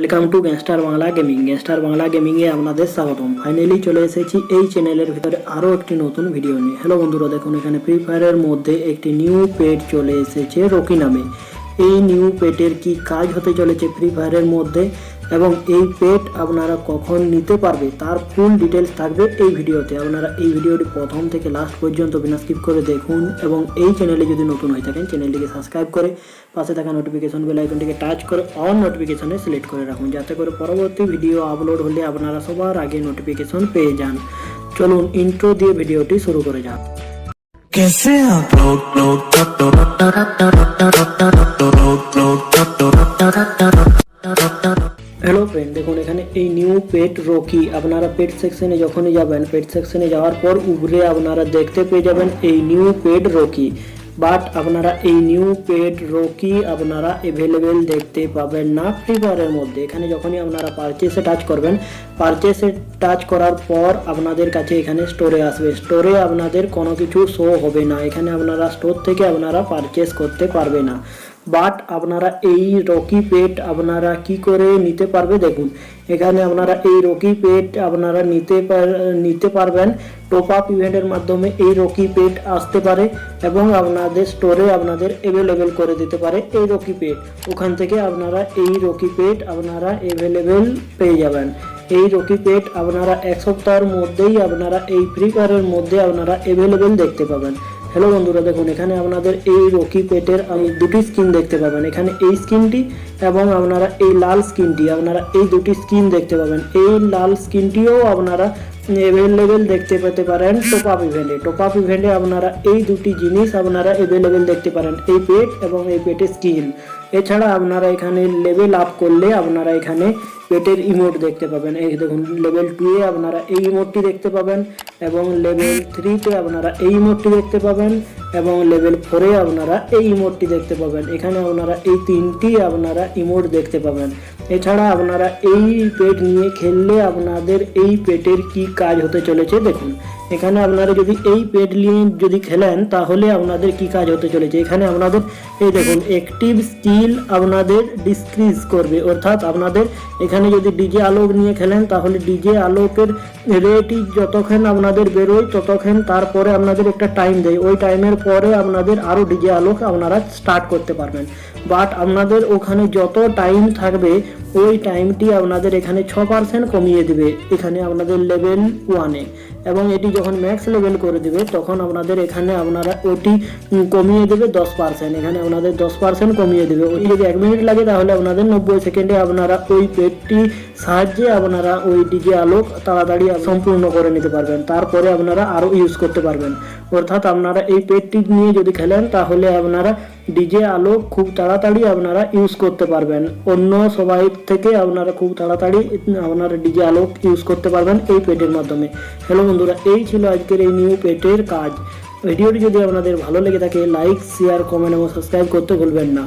Welcome to gangster Bangla gaming gangster Bangla গেমিংয়ে আপনাদের স্বাগতম। Finally চলে এসেছি এই চ্যানেলের ভিতরে আরও একটি নতুন ভিডিও নিয়ে। হ্যালো বন্ধুরা, দেখুন এখানে ফ্রি ফায়ারের মধ্যে একটি নিউ পেড চলে এসেছে রকি নামে। এই নিউ পেটের কি কাজ হতে চলেছে ফ্রি ফায়ারের মধ্যে এবং এই পেট আপনারা কখন নিতে পারবে তার ফুল ডিটেলস থাকবে এই ভিডিওতে আপনারা এই ভিডিওটি প্রথম থেকে লাস্ট পর্যন্ত বিনা স্কিপ করে দেখুন এবং এই চ্যানেলে যদি নতুন হয়ে থাকেন চ্যানেলটিকে সাবস্ক্রাইব করে পাশে থাকা নোটিফিকেশন বেল আইকনটিকে টাচ করে অন নোটিফিকেশনে সিলেক্ট করে রাখুন যাতে করে পরবর্তী ভিডিও আপলোড হলে আপনারা সবার আগে নোটিফিকেশন পেয়ে যান চলুন ইন্ট্রো দিয়ে ভিডিওটি শুরু করে যান कैसे आप लोग लोग পেট রকি আপনারা পেট সেকশনে যখনই যাবেন, পেট সেকশনে যাওয়ার পর উপরে আপনারা দেখতে পেয়ে যাবেন এই নিউ পেড রকি বাট আপনারা এই নিউ পেড রকি আপনারা অ্যাভেলেবেল দেখতে পাবেন না ফ্রি মধ্যে। এখানে যখনই আপনারা পারচেসে টাচ করবেন পারচেসে টাচ করার পর আপনাদের কাছে এখানে স্টোরে আসবে। স্টোরে আপনাদের কোনো কিছু শো হবে না। এখানে আপনারা স্টোর থেকে আপনারা পারচেস করতে পারবে না। বাট আপনারা এই রকি পেট আপনারা কি করে নিতে পারবে? দেখুন, এখানে আপনারা এই রকি পেট আপনারা নিতে নিতে পারবেন। টপ আপ ইভেন্টের মাধ্যমে এই রকি পেট আসতে পারে এবং আপনাদের স্টোরে আপনাদের অ্যাভেলেবেল করে দিতে পারে এই রকি পেট ওখান থেকে আপনারা এই রকি পেট আপনারা অ্যাভেলেবেল পেয়ে যাবেন। এই রকি পেট আপনারা এক সপ্তাহের মধ্যেই আপনারা এই ফ্রি ফায়ারের মধ্যে আপনারা অ্যাভেলেবেল দেখতে পাবেন। হ্যালো বন্ধুরা, দেখুন, এখানে আপনাদের এই রকি পেটের আমি দুটি স্কিন দেখতে পাবেন। এখানে এই স্কিনটি এবং আপনারা এই লাল স্কিনটি আপনারা এই দুটি স্কিন দেখতে পাবেন। এই লাল স্কিনটিও আপনারা অ্যাভেলেবেল দেখতে পেতে পারেন টপ আপ ইভেন্টে টপ আপ ইভেন্টে আপনারা এই দুটি জিনিস আপনারা অ্যাভেলেবেল দেখতে পারেন। এই পেট এবং এই পেটের স্কিন এছাড়া আপনারা এখানে লেভেল আপ করলে আপনারা এখানে পেটের ইমোট দেখতে পাবেন। এই দেখুন লেভেল টু এ আপনারা এই ইমোটটি দেখতে পাবেন এবং লেভেল থ্রিতে আপনারা এই ইমোটটি দেখতে পাবেন এবং লেভেল ফোরে আপনারা এই ইমোটটি দেখতে পাবেন। এখানে আপনারা এই তিনটি আপনারা ইমোট দেখতে পাবেন। এছাড়া আপনারা এই পেট নিয়ে খেললে আপনাদের এই পেটের কি কাজ হতে চলেছে দেখুন। এখানে আপনারা যদি এই পেট নিয়ে যদি খেলেন, তাহলে আপনাদের কি কাজ হতে চলেছে? এখানে আপনাদের, এই দেখুন অ্যাক্টিভ স্কিল আপনাদের ডিসক্রিজ করবে। অর্থাৎ আপনাদের এখানে যদি ডিজে আলোক নিয়ে খেলেন, তাহলে ডিজে আলোকের রেটই যতক্ষণ আপনাদের বেরোয়, ততক্ষণ তারপরে আপনাদের একটা টাইম দেয়। ওই টাইমের পরে আপনাদের আরও ডিজে আলোক আপনারা স্টার্ট করতে পারবেন। বাট আপনাদের ওখানে যত টাইম থাকবে, ওই টাইমটি আপনাদের এখানে ছ পার্সেন্ট কমিয়ে দিবে, এখানে আপনাদের লেভেল ওয়ানে এবং এটি যখন ম্যাক্স লেভেল করে দিবে, তখন আপনাদের এখানে আপনারা ওটি কমিয়ে দেবে দশ পার্সেন্ট এখানে আপনাদের দশ পার্সেন্ট কমিয়ে দেবে। যদি এক মিনিট লাগে তাহলে আপনাদের নব্বই সেকেন্ডে আপনারা ওই পেটটি সাহায্যে আপনারা ওই ডিজে আলোক তাড়াতাড়ি সম্পূর্ণ করে নিতে পারবেন। তারপরে আপনারা আরও ইউজ করতে পারবেন। অর্থাৎ আপনারা এই পেটটি নিয়ে যদি খেলেন, তাহলে আপনারা ডিজে আলো খুব তাড়াতাড়ি আপনারা ইউজ করতে পারবেন। অন্য সবাই থেকে আপনারা খুব তাড়াতাড়ি আপনারা ডিজে আলো ইউজ করতে পারবেন এই পেটের মাধ্যমে। হ্যালো বন্ধুরা, এই ছিল আজকের এই নিউ পেটের কাজ। ভিডিওটি যদি আপনাদের ভালো লেগে থাকে লাইক শেয়ার কমেন্ট এবং সাবস্ক্রাইব করতে ভুলবেন না।